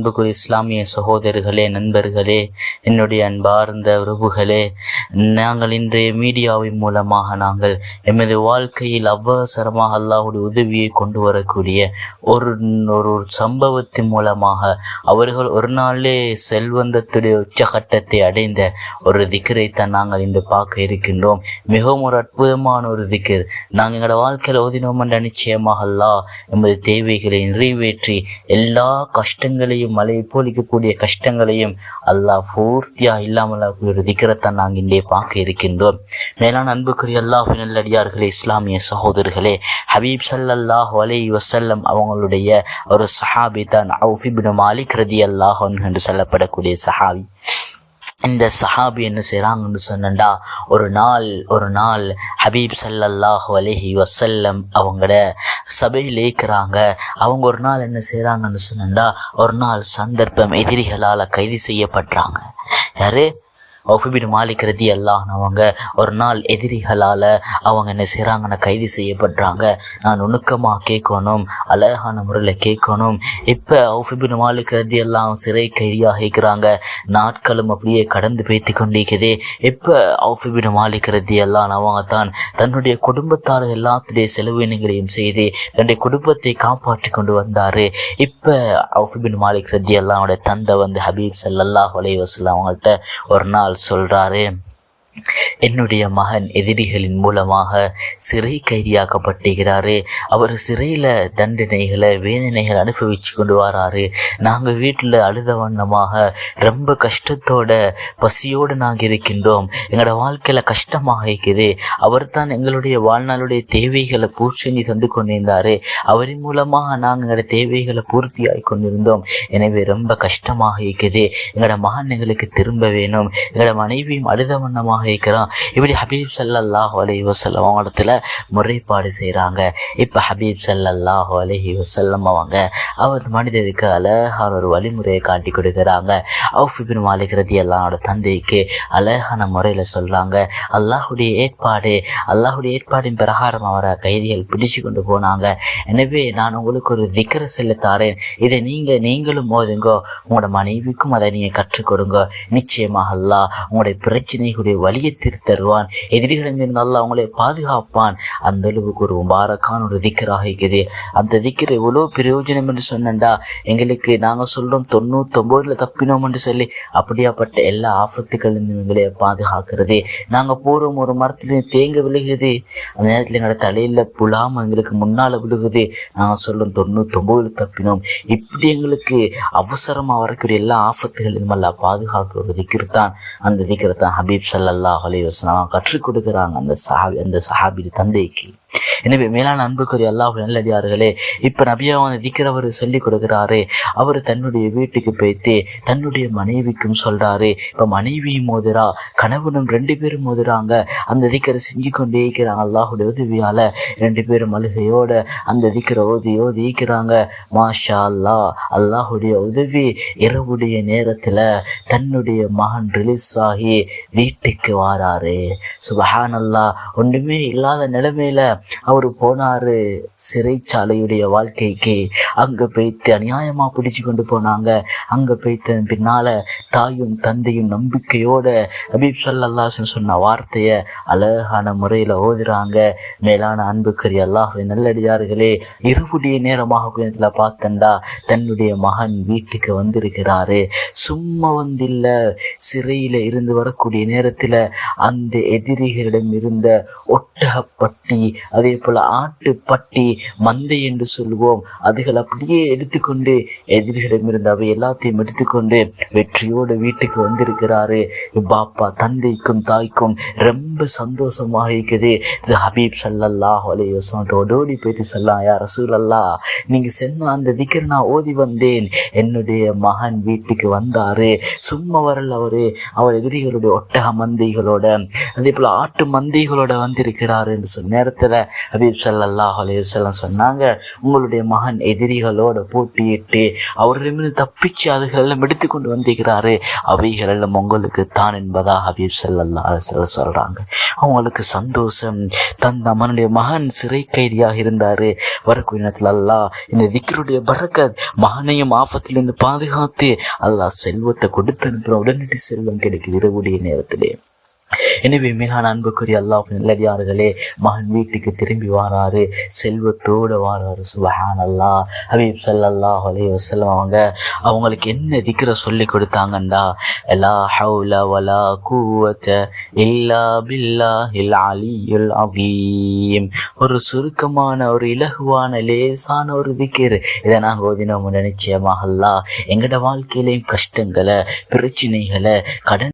அன்புக்குரிய இஸ்லாமிய சகோதரர்களே நண்பர்களே என்னுடைய அன்பார்ந்த உறவுகளே நாங்கள் இன்றைய மீடியாவின் மூலமாக நாங்கள் எமது வாழ்க்கையில் அவசரமாக அல்லாஹுடைய உதவியை கொண்டு வரக்கூடிய ஒரு ஒரு சம்பவத்தின் மூலமாக அவர்கள் ஒரு நாளே செல்வந்தத்துடைய உச்சகட்டத்தை அடைந்த ஒரு திக்கரைத்தான் நாங்கள் இன்று பார்க்க இருக்கின்றோம். மிகவும் ஒரு அற்புதமான ஒரு திக்கர். நாங்கள் எங்களோட வாழ்க்கையில் ஓதினோம் என்ற நிச்சயமாக அல்லாஹ் எமது தேவைகளை நிறைவேற்றி எல்லா கஷ்டங்களையும் மலையை போலிக்கக்கூடிய கஷ்டங்களையும் அல்லாஹ் பூர்த்தியா இல்லாமல் ஒரு திக்கரத்தான் நாங்கள் இங்கே பார்க்க இருக்கின்றோம். மேலான அன்புக்குரிய அல்லாஹ் நல்லடியார்களே இஸ்லாமிய சகோதரர்களே ஹபீப் சல்லாஹ் அலை வசல்லம் அவங்களுடைய ஒரு சஹாபி தான் அவுஃபிபின் மாலிக் ரதி அல்லாஹ் என்று சொல்லப்படக்கூடிய சஹாபி. இந்த சஹாபி என்ன செய்கிறாங்கன்னு சொன்னண்டா ஒரு நாள் ஒரு நாள் ஹபீப் ஸல்லல்லாஹு அலஹி வசல்லம் அவங்கள சபையில் ஏற்கிறாங்க அவங்க ஒரு நாள் என்ன செய்கிறாங்கன்னு சொன்னண்டா ஒரு நாள் சந்தர்ப்பம் எதிரிகளால் கைது செய்யப்படுறாங்க. யாரு? ஒஃபிபின் மாலிக் ரதி அவங்க ஒரு நாள் எதிரிகளால் அவங்க என்ன செய்கிறாங்கன்னா கைது செய்யப்படுறாங்க. நான் நுணுக்கமாக கேட்கணும் அழகான முறையில் கேட்கணும். இப்போ ஒஃபிபின் மாலிக் ரதி எல்லாம் சிறை கைதியாக இருக்கிறாங்க. நாட்களும் அப்படியே கடந்து போய்த்து கொண்டிருக்குது. இப்போ ஒஃபிபின் மாலிக் ரதி எல்லாம் அவங்க தான் தன்னுடைய குடும்பத்தார் எல்லாத்துடைய செலவினங்களையும் செய்து தன்னுடைய குடும்பத்தை காப்பாற்றி கொண்டு வந்தார். இப்போ ஒஃபிபின் மாலிக் ரதி அல்லாவோட தந்தை வந்து ஹபீப் ஸல்லல்லாஹு அலைஹி அவங்கள்ட்ட ஒரு நாள் சொல்கிறாரு என்னுடைய மகன் எதிரிகளின் மூலமாக சிறை கைதியாக்கப்பட்டிருக்கிறாரு. அவர் சிறையில் தண்டனைகளை வேதனைகளை அனுபவிச்சு கொண்டு வராரு. நாங்கள் வீட்டில் அழுத வண்ணமாக ரொம்ப கஷ்டத்தோட பசியோடு நாங்கள் இருக்கின்றோம். எங்களோட வாழ்க்கையில் கஷ்டமாக இருக்குது. அவர் தான் எங்களுடைய வாழ்நாளுடைய தேவைகளை பூர்த்தி தந்து கொண்டிருந்தார். அவரின் மூலமாக நாங்கள் எங்களோட தேவைகளை பூர்த்தியாகி கொண்டிருந்தோம். எனவே ரொம்ப கஷ்டமாக இருக்குது. எங்களோட மகன் எங்களுக்கு திரும்ப வேணும். எங்களோட மனைவியும் அழுத வண்ணமாக இருக்கிறான் இப்படி ஹபீப் சல்லாஹ் அலைஹி வசல்லம் அவங்களத்துல முறைப்பாடு செய்கிறாங்க இப்போ ஹபீப் சல்லாஹ் அலைஹி வசல்லம் அவங்க அவர் மனிதருக்கு அழகான ஒரு வழிமுறையை காட்டி கொடுக்குறாங்க. அவுஃபிபின் மாலிக் ரதியல்லாஹோட தந்தைக்கு அழகான முறையில் சொல்கிறாங்க அல்லாஹுடைய ஏற்பாடு அல்லாஹுடைய ஏற்பாடின் பிரகாரம் அவரை கைதிகள் பிடிச்சு கொண்டு போனாங்க. எனவே நான் உங்களுக்கு ஒரு திக்கர செல்ல தாரேன் இதை நீங்கள் நீங்களும் மோதுங்கோ உங்களோட மனைவிக்கும் அதை நீங்கள் கற்றுக் கொடுங்க. நிச்சயமாக அல்லாஹ் உங்களுடைய பிரச்சனைகளுடைய வழியை தருவான் எதிரிகளிடமிருந்து அல்லாஹ் அவங்களை பாதுகாப்பான். அந்த அளவுக்கு ஒரு முபாரக்கான ஒரு திக்கராக இருக்குது. அந்த திக்கர் எவ்வளோ பிரயோஜனம் என்று சொன்னண்டா எங்களுக்கு நாங்கள் சொல்கிறோம் தொண்ணூத்தொம்போதில் தப்பினோம் என்று சொல்லி அப்படியாப்பட்ட எல்லா ஆபத்துகளிலிருந்தும் எங்களை பாதுகாக்கிறது. நாங்கள் போகிறோம் ஒரு மரத்துல தேங்க விழுகுது. அந்த நேரத்தில் எங்களோட தலையில் புலாமல் எங்களுக்கு முன்னால் விழுகுது. நாங்கள் சொல்கிறோம் தொண்ணூத்தொம்போதில் தப்பினோம். இப்படி எங்களுக்கு அவசரமாக வரக்கூடிய எல்லா ஆபத்துகளிலும் எல்லாம் பாதுகாக்கிற ஒரு திக்ர் தான். அந்த திக்ரை தான் ஹபீப் சல்லா அலைஹி வஸல்லம் கற்றுக் கொடுக்குறாங்க அந்த சஹாபி அந்த சஹாபி தந்தைக்கு. எனவே மேலான அன்புக்குரிய அல்லாஹ் நல்லடியார்களே இப்போ நபியா வந்து திக்கிறவர் சொல்லி கொடுக்கிறாரு அவர் தன்னுடைய வீட்டுக்கு போய்த்து தன்னுடைய மனைவிக்கும் சொல்றாரு இப்போ மனைவியும் மோதிரா கணவனும் ரெண்டு பேரும் மோதுறாங்க அந்த திக்கரை செஞ்சு கொண்டே இருக்கிறாங்க அல்லாஹுடைய உதவியால ரெண்டு பேரும் அழுகையோட அந்த திக்கரை ஓதி ஓதி இருக்கிறாங்க. மாஷா அல்லாஹ் அல்லாஹுடைய உதவி இரவுடைய நேரத்தில் தன்னுடைய மகன் ரிலீஸ் ஆகி வீட்டுக்கு வாராரு. சுபஹான் அல்லாஹ் ஒன்றுமே இல்லாத நிலைமையில அவர் போனாரு சிறைச்சாலையுடைய வாழ்க்கைக்கு. அங்கே போய்த்து அநியாயமாக பிடிச்சு கொண்டு போனாங்க. அங்கே போய்த்து பின்னால் தாயும் தந்தையும் நம்பிக்கையோட ஹபீப் சல்லல்லாஹ் சொன்ன வார்த்தையை அழகான முறையில் ஓதுறாங்க. மேலான அன்புக்குரிய அல்லாஹ்வை நல்லடியார்களே இருபடிய நேரமாக கொஞ்சத்தில் பார்த்தண்டா தன்னுடைய மகன் வீட்டுக்கு வந்திருக்கிறாரு. சும்மா வந்தில்லை. சிறையில் இருந்து வரக்கூடிய நேரத்தில் அந்த எதிரிகளிடம் இருந்த ஒட்டகப்பட்டி அதே போல் ஆட்டுப்பட்டி மந்தை என்று சொல்லுவோம் அதுகள் அப்படியே எடுத்துக்கொண்டு எதிரிகளிடம் எதிரிகளிடமிருந்து அவை எல்லாத்தையும் எடுத்துக்கொண்டு வெற்றியோடு வீட்டுக்கு வந்திருக்கிறாரு. பாப்பா தந்தைக்கும் தாய்க்கும் ரொம்ப சந்தோஷமாக இருக்குது. இது ஹபீப் சல்லல்லாஹ் அலைஹி ஓடோடி போயிட்டு சொல்லலாம் யார் ரசூல் நீங்கள் சென்ன அந்த திக்கர் நான் ஓதி வந்தேன். என்னுடைய மகன் வீட்டுக்கு வந்தாரு. சும்மா வரல அவர் அவரு அவர் எதிரிகளுடைய ஒட்டக மந்தைகளோட அதே போல ஆட்டு மந்தைகளோட வந்திருக்கிறாரு என்று சொன்ன நேரத்துல ஹபீப் சல்லாஹ் அலைஹி சொன்னாங்க உங்களுடைய மகன் எதிரிகளோட போட்டியிட்டு அவரிடமிருந்து தப்பிச்சு அதுகளெல்லாம் எடுத்துக்கொண்டு வந்திருக்கிறாரு அவைகள் எல்லாம் உங்களுக்கு தான் என்பதா ஹபீப் சல்லா அலைஹி சொல்றாங்க. அவங்களுக்கு சந்தோஷம். தன் மனுடைய மகன் சிறை கைதியாக இருந்தாரு. வரக்கூடிய நேரத்தில் அல்லாஹ் இந்த திக்ருடைய பரக்கத் மகனையும் ஆபத்திலிருந்து பாதுகாத்து அல்லாஹ் செல்வத்தை கொடுத்து அனுப்புற உடனடி செல்வம் கிடைக்குது இரவுடைய நேரத்திலே. எனவே மேலான அன்புக்குரிய அல்லாஹ் நல்லடியார்களே மகன் வீட்டுக்கு திரும்பி வாராரு செல்வத்தோடு வாராரு சுபஹான் அல்லா ஹபீப் ஸல்லல்லாஹு அலைஹி வஸல்லம் அவங்க அவங்களுக்கு என்ன திக்கிற சொல்லி கொடுத்தாங்கண்டா? எல்லா ஹவுல வலா கூவச்ச இல்லா பில்லா இல்லா அலி அலியுல் அதீம் ஒரு சுருக்கமான ஒரு இலகுவான லேசான ஒரு திக்ர். இதை நாங்கள் ஓதினோம் நிச்சயமாக அல்லாஹ் எங்களோட வாழ்க்கையிலையும் கஷ்டங்களை பிரச்சனைகளை கடன்